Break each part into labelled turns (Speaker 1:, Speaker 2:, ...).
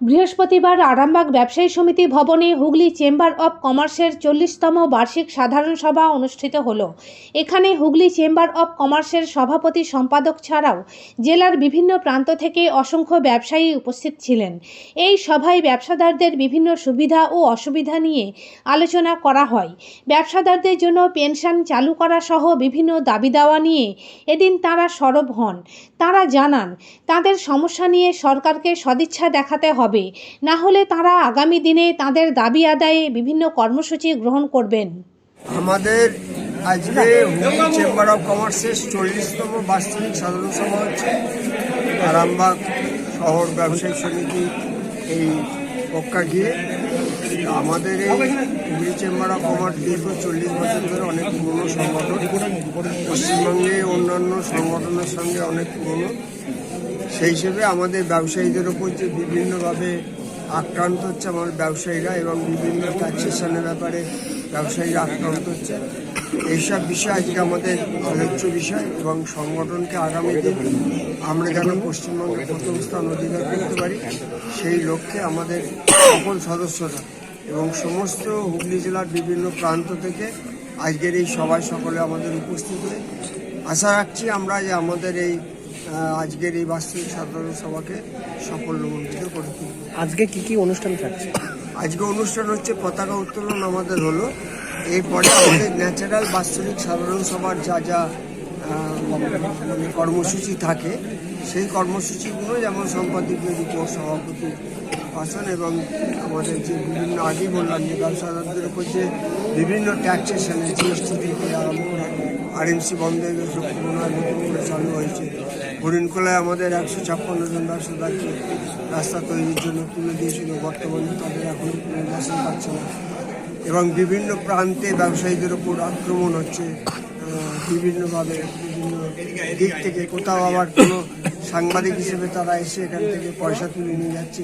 Speaker 1: বৃহস্পতিবার আরামবাগ ব্যবসায়ী সমিতি ভবনে হুগলি চেম্বার অব কমার্সের চল্লিশতম বার্ষিক সাধারণ সভা অনুষ্ঠিত হলো। এখানে হুগলি চেম্বার অব কমার্সের সভাপতি সম্পাদক ছাড়াও জেলার বিভিন্ন প্রান্ত থেকে অসংখ্য ব্যবসায়ী উপস্থিত ছিলেন। এই সভায় ব্যবসাদারদের বিভিন্ন সুবিধা ও অসুবিধা নিয়ে আলোচনা করা হয়। ব্যবসাদারদের জন্য পেনশন চালু করা সহ বিভিন্ন দাবি দাওয়া নিয়ে এদিন তারা সরব হন। তারা জানান, তাদের সমস্যা নিয়ে সরকারকে সদিচ্ছা দেখাতে হবে। না হলে তারা আগামী দিনে তাদের দাবি আদায়ে বিভিন্ন কর্মসূচি গ্রহণ করবেন।
Speaker 2: আমাদের আজকে হুগলি চেম্বার অফ কমার্সের চল্লিশতম বার্ষিক সাধারণ সভা হচ্ছে। আরামবাগ শহর ব্যবসায়ী সমিতি এই পক্কা গিয়ে আমাদের এই হুগলি চেম্বার অফ কমার্স দীর্ঘ চল্লিশ বছর ধরে অনেক পুরনো সংগঠন, পশ্চিমবঙ্গে অন্যান্য সংগঠনের সঙ্গে অনেক পুরনো। সেই হিসেবে আমাদের ব্যবসায়ীদের ওপর যে বিভিন্নভাবে আক্রান্ত হচ্ছে আমার ব্যবসায়ীরা এবং বিভিন্ন ট্যাক্সেশনের ব্যাপারে ব্যবসায়ীরা আক্রান্ত হচ্ছে, এইসব বিষয় আজকে আমাদের আলোচ্য বিষয় এবং সংগঠনকে আগামী দিন আমরা যেন পশ্চিমবঙ্গে প্রথম স্থান অধিকার করতে পারি, সেই লক্ষ্যে আমাদের সকল সদস্যরা এবং সমস্ত হুগলি জেলার বিভিন্ন প্রান্ত থেকে আজকের এই সভায় সকলে আমাদের উপস্থিত হয়ে আশা রাখছি আমরা যে আমাদের এই আজকের এই বার্ষিক সাধারণ সভাকে সাফল্যমণ্ডিত করে তুলব
Speaker 3: আজকে কি কি অনুষ্ঠান থাকছে?
Speaker 2: আজকে অনুষ্ঠান হচ্ছে পতাকা উত্তোলন আমাদের হলো। এরপরে আমাদের ন্যাচারাল বাৎসরিক সাধারণ সভার যা যা মানে কর্মসূচি থাকে সেই কর্মসূচিগুলো যেমন সম্পাদকীয় রিপোর্ট সভাপতি ভাষণ এবং আমাদের যে বিভিন্ন আগেই বললাম যে ব্যবসাদারদের উপর যে বিভিন্ন ট্যাক্সেশনে জিএসটি থেকে আরম্ভ করে আরএমসি বন্ধ হয়ে গেছে পুনরায় নতুন করে চালু হয়েছে। হরিণকোলায় আমাদের একশো ছাপ্পান্ন জন ব্যবসাদারকে রাস্তা তৈরির জন্য তুলে দিয়েছিল। বর্তমানে তাদের এখনও পুনর্বাসন পাচ্ছে না। এবং বিভিন্ন প্রান্তে ব্যবসায়ীদের ওপর আক্রমণ হচ্ছে। বিভিন্নভাবে, বিভিন্ন দিক থেকে কোথাও আবার কোনো সাংবাদিক হিসেবে তারা এসে এখান থেকে পয়সা তুলে নিয়ে যাচ্ছে।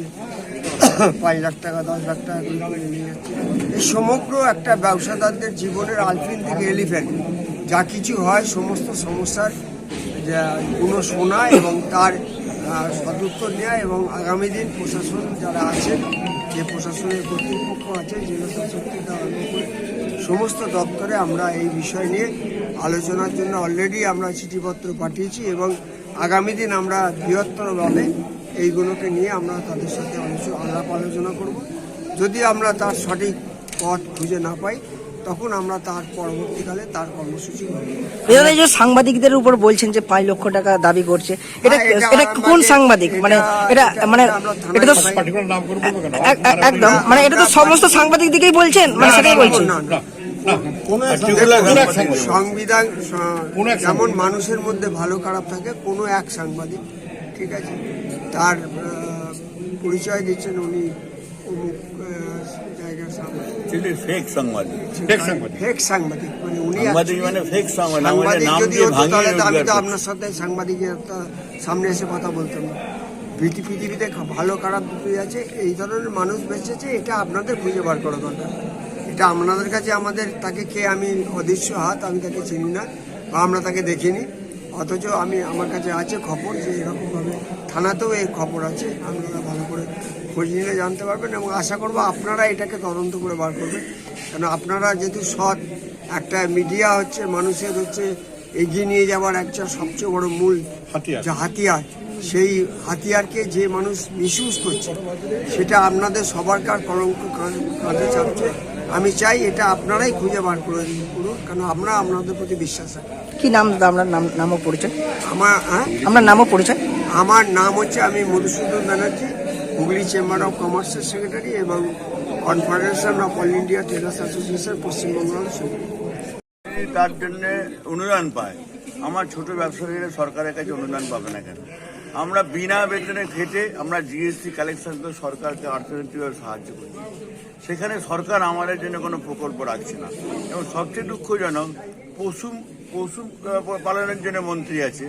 Speaker 2: পাঁচ লাখ টাকা, দশ লাখ টাকা তুলে নিয়ে যাচ্ছে। এই সমগ্র একটা ব্যবসাদারদের জীবনের আলফিন থেকে এলিফ্যান্ট। যা কিছু হয়, সমস্ত সমস্যার কোনো শোনা এবং তার সদুত্তর নেওয়া এবং আগামী দিন প্রশাসন যারা আছেন, যে প্রশাসনের কর্তৃপক্ষ আছে জেলা সমস্ত দপ্তরে আমরা এই বিষয় নিয়ে আলোচনার জন্য অলরেডি আমরা চিঠিপত্র পাঠিয়েছি এবং আগামী দিন আমরা বৃহত্তরভাবে এইগুলোকে নিয়ে আমরা তাদের সাথে আলোচনা আলাপ আলোচনা করব। যদি আমরা তার সঠিক পথ খুঁজে না পাই তখন আমরা তার পরবর্তীকালে তার কর্মসূচি
Speaker 3: এরা এই যে সাংবাদিকদের উপর বলছেন যে পাঁচ লক্ষ টাকা দাবি করছে এটা
Speaker 2: হ্যাঁ, এটা
Speaker 3: কোন সাংবাদিক? মানে এটা মানে
Speaker 2: এটা
Speaker 3: এটা তো একদম। মানে এটা তো সমস্ত সাংবাদিক দিকেই বলছেন। মানে সেটাই বলছেন।
Speaker 2: সংবিধান যেমন মানুষের মধ্যে ভালো খারাপ থাকে কোনো এক সাংবাদিক। ঠিক আছে? তার পরিচয় দিচ্ছেন উনি অমুক জায়গার সাংবাদিক।
Speaker 4: ফেক সাংবাদিক।
Speaker 2: ফেক সাংবাদিক। মানে উনি
Speaker 4: সাংবাদিক মানে fake সাংবাদিক, আমাদের নাম
Speaker 2: যদি
Speaker 4: দিয়ে ভাঙিয়ে
Speaker 2: তাহলে আমি তো আপনার সাথে সাংবাদিকের সামনে এসে কথা বলতাম। না পৃথিবীতে ভালো খারাপ দুটোই আছে এই ধরনের মানুষ বেঁচেছে এটা আপনাদের খুঁজে বার করা দরকার। এটা আপনাদের কাছে আমাদের তাকে কে আমি অদৃশ্য হাত আমি তাকে চিনি না বা আমরা তাকে দেখিনি। অথচ আমি আমার কাছে আছে খবর যে এরকমভাবে থানাতেও এই খবর আছে। আপনারা ভালো করে খোঁজ নিলে জানতে পারবেন এবং আশা করব আপনারা এটাকে তদন্ত করে বার করবেন। কেন আপনারা যেহেতু সৎ একটা মিডিয়া হচ্ছে মানুষের হচ্ছে এগিয়ে নিয়ে যাওয়ার একটা সবচেয়ে বড় মূল যে হাতিয়ার সেই হাতিয়ারকে যে মানুষ মিসইউজ করছে সেটা আপনাদের সবার কার কলঙ্ক কাঁধ- কাঁধে চাপছে আমি চাই এটা আপনারাই খুঁজে বার করে দিন পুরো কেন আমরা আপনাদের প্রতি বিশ্বাস রাখি।
Speaker 3: কি নাম আপনার নাম নামও পরিচয়?
Speaker 2: আমার হ্যাঁ?
Speaker 3: আপনার নামও পরিচয়?
Speaker 2: আমার নাম হচ্ছে আমি মধুসূদন ব্যানার্জি হুগলি চেম্বার অফ কমার্সের সেক্রেটারি এবং confederation of all India tailors association Paschimbanga
Speaker 4: তার জন্য অনুদান পায় আমার ছোট ব্যবসায়ীরা সরকারের কাছে অনুদান পাবে না কেন? আমরা বিনা বেতনে খেটে আমরা জিএসটি কালেকশন করে সরকারকে অর্থনৈতিকভাবে সাহায্য করি। সেখানে সরকার আমাদের জন্য কোনো প্রকল্প রাখছে না। এবং সবচেয়ে দুঃখজনক, পশু পশু পালনের জন্য মন্ত্রী আছে।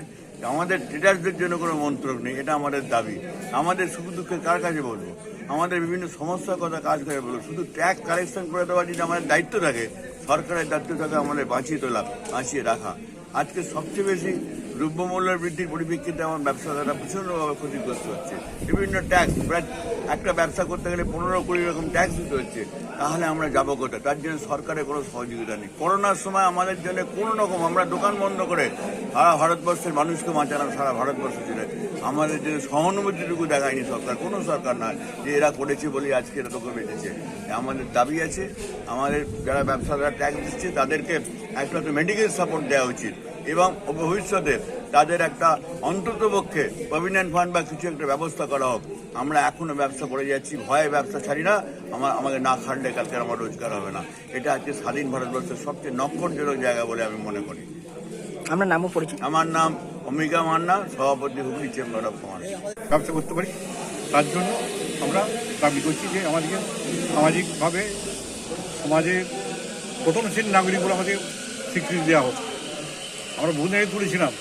Speaker 4: আমাদের ট্রেডার্সদের জন্য কোনো মন্ত্রক নেই, এটা আমাদের দাবি। আমাদের সুখ দুঃখের কার কাছে বলব? আমাদের বিভিন্ন সমস্যার কথা কাজ করে বলব? শুধু ট্যাক্স কালেকশন করে দেওয়া যদি আমাদের দায়িত্ব থাকে, সরকারের দায়িত্ব থাকে আমাদের বাঁচিয়ে তোলা, বাঁচিয়ে রাখা। আজকে সবচেয়ে বেশি দ্রব্যমূল্যের বৃদ্ধির পরিপ্রেক্ষিতে আমার ব্যবসাদাররা প্রচণ্ডভাবে ক্ষতিগ্রস্ত হচ্ছে। বিভিন্ন ট্যাক্স প্রায় একটা ব্যবসা করতে গেলে পনেরো কুড়ি রকম ট্যাক্স দিতে হচ্ছে। তাহলে আমরা যাব কোথায়? তার জন্য সরকারের কোনো সহযোগিতা নেই। করোনার সময় আমাদের জন্য কোনো রকম আমরা দোকান বন্ধ করে সারা ভারতবর্ষের মানুষকে বাঁচালাম, সারা ভারতবর্ষ জুড়ে। আমাদের জন্য সহানুভূতিটুকু দেখায়নি সরকার। কোনো সরকার নয় যে এরা করেছে বলে আজকে এরা তোকে বেঁচেছে। আমাদের দাবি আছে, আমাদের যারা ব্যবসাদাররা ট্যাক্স দিচ্ছে, তাদেরকে একটা মেডিকেল সাপোর্ট দেওয়া উচিত। এবং ভবিষ্যতে তাদের একটা অন্ততপক্ষে প্রভিডেন্ট ফান্ড বা কিছু একটা ব্যবস্থা করা হোক। আমরা এখনও ব্যবসা করে যাচ্ছি ভয়ে ব্যবসা ছাড়ি না। আমার আমাকে না খাটলে কালকে আমার রোজগার হবে না। এটা আজকে স্বাধীন ভারতবর্ষের সবচেয়ে নক্ষরজনক জায়গা বলে আমি মনে করি।
Speaker 3: আপনার নামও পরিচিত।
Speaker 4: আমার নাম অম্বিকা মান্না সভাপতি হুগলি চেম্বার অফ কমার্স।
Speaker 5: ব্যবসা করতে পারি? তার জন্য আমরা দাবি করছি যে আমাদেরকে সামাজিকভাবে সমাজের প্রথম শ্রেণির নাগরিক বলে আমাদের স্বীকৃতি দেওয়া হোক। আমরা ভুলে তুলেছিলাম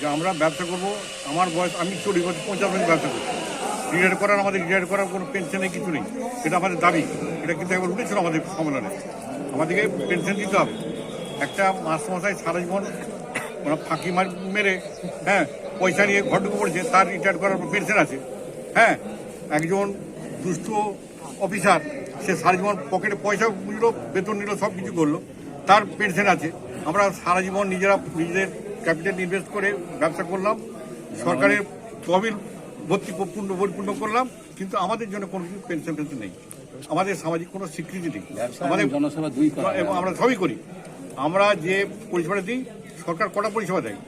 Speaker 5: যে আমরা ব্যবসা করব, আমার বয়স, আমি চল্লিশ বছর, পঞ্চাশ বছর ব্যবসা করছি। রিটায়ার করার, আমাদের রিটায়ার করার কোনো পেনশনে কিছু নেই। এটা আমাদের দাবি। এটা কিন্তু একবার উঠেছিল আমাদের সম্মেলনে। আমাদেরকে পেনশন দিতে হবে। একটা মাস মশাই সারা জীবন মানে ফাঁকি মার মেরে হ্যাঁ পয়সা নিয়ে ঘর ঢুকে পড়েছে, তার রিটায়ার করার পেনশন আছে। হ্যাঁ একজন দুষ্ট অফিসার সে সারা জীবন পকেটে পয়সা বুঝলো বেতন নিল সব কিছু করল, তার পেনশন আছে। আমরা সারা জীবন নিজেরা নিজেদের ক্যাপিটাল ইনভেস্ট করে ব্যবসা করলাম। সরকারের তহবিল ভর্তি পূর্ণ পরিপূর্ণ করলাম কিন্তু আমাদের জন্য কোনো কিছু পেনশন টেনশন নেই। আমাদের সামাজিক কোনো স্বীকৃতি নেই। আমাদের
Speaker 6: জনসেবা দুই করা।
Speaker 5: এবং আমরা সবই করি। আমরা যে পরিষেবাটা দিই সরকার কটা পরিষেবা দেয়?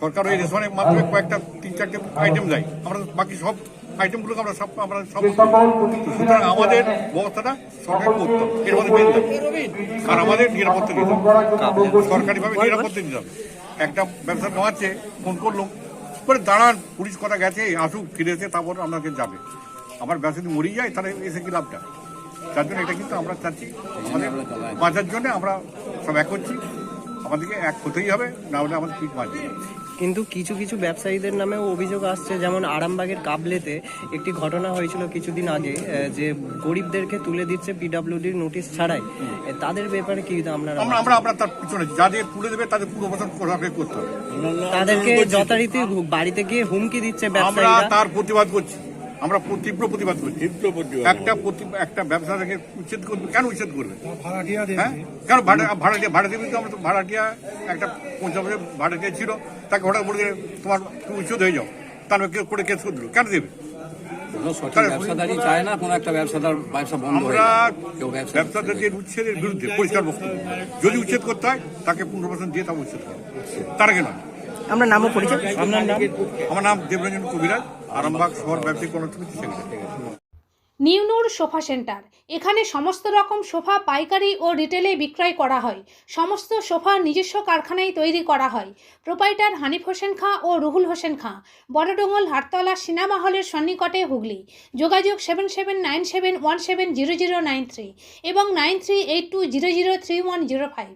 Speaker 5: সরকার ওই রেশনের মাধ্যমে কয়েকটা তিন চারটে আইটেম দেয়। আমরা বাকি সব আইটেমগুলোকে আমরা সব আমরা সব সুতরাং আমাদের ব্যবস্থাটা সরকার করতে এর মধ্যে মেন আর আমাদের নিরাপত্তা হবে। সরকারিভাবে নিরাপত্তা দিতে হবে। একটা ব্যবসা কামাচ্ছে ফোন করল। বলে দাঁড়ান পুলিশ কথা গেছে আসুক ফিরে এসে তারপর আপনাকে যাবে। আমার ব্যবসা যদি মরেই যায় তাহলে এসে কি লাভটা? যার জন্য এটা কিন্তু আমরা চাচ্ছি। আমাদের বাঁচার জন্য আমরা সব এক করছি। আমাদেরকে এক হতেই হবে না হলে আমাদের ঠিক বাঁচবে
Speaker 7: কিন্তু কিছু কিছু ব্যবসায়ীদের নামেও অভিযোগ আসছে। যেমন আরামবাগের কাবলেতে একটি ঘটনা হয়েছিল কিছুদিন আগে যে গরিবদেরকে তুলে দিচ্ছে পিডাব্লিউডির নোটিশ ছাড়াই। তাদের ব্যাপারে কি আপনারা
Speaker 5: আমরা আমরা আমরা তার পিছনে যাদের তুলে দেবে তাদের পুরো বছর করতে হবে।
Speaker 7: তাদেরকে যথারীতি বাড়িতে গিয়ে হুমকি দিচ্ছে
Speaker 5: আমরা
Speaker 7: ব্যবসায়ীরা।
Speaker 5: তার প্রতিবাদ করছি। আমরা তীব্র প্রতিবাদ করছি
Speaker 4: তীব্র
Speaker 5: একটা প্রতি- একটা ব্যবসা থেকে উচ্ছেদ করবে। কেন উচ্ছেদ করবে? হ্যাঁ? কেন ভাড়া ভাড়াটিয়া ভাড়া দেবে তো আমরা তো ভাড়াটিয়া একটা পঞ্চাশ বছর ভাড়াটিয়া ছিল। তাকে হঠাৎ বলে তোমার তুমি উচ্ছেদ হয়ে যাও। তারপরে কেউ করে কেস করে দিল। কেন দেবে?
Speaker 6: কোনো চায় না একটা ব্যবসাদার ব্যবসা
Speaker 5: আমরা
Speaker 6: কেউ ব্যবসা
Speaker 5: ব্যবসাদারদের উচ্ছেদের বিরুদ্ধে পরিষ্কার বক্তব্য। যদি উচ্ছেদ করতে হয় তাকে পুনর্বাসন দিয়ে তাকে উচ্ছেদ করো। তার আগে নয়।
Speaker 3: আপনার নামও পরিচিত
Speaker 7: আপনার নাম?
Speaker 5: আমার নাম দেবরঞ্জন কবিরাজ। আরামবাগ শহর ব্যবসায়িক কর্মসমিতি সেক্রেটারি।
Speaker 1: নিউনুর সোফা সেন্টার। এখানে সমস্ত রকম সোফা পাইকারি ও রিটেলে বিক্রয় করা হয়। সমস্ত সোফা নিজস্ব কারখানায় তৈরি করা হয়। প্রোপাইটার হানিফ হোসেন খাঁ ও রুহুল হোসেন খাঁ। বড়ডোঙ্গল হাটতলা সিনেমা হলের সন্নিকটে হুগলি। যোগাযোগ seven seven nine seven one seven zero zero nine three এবং nine three eight two zero zero three one zero five.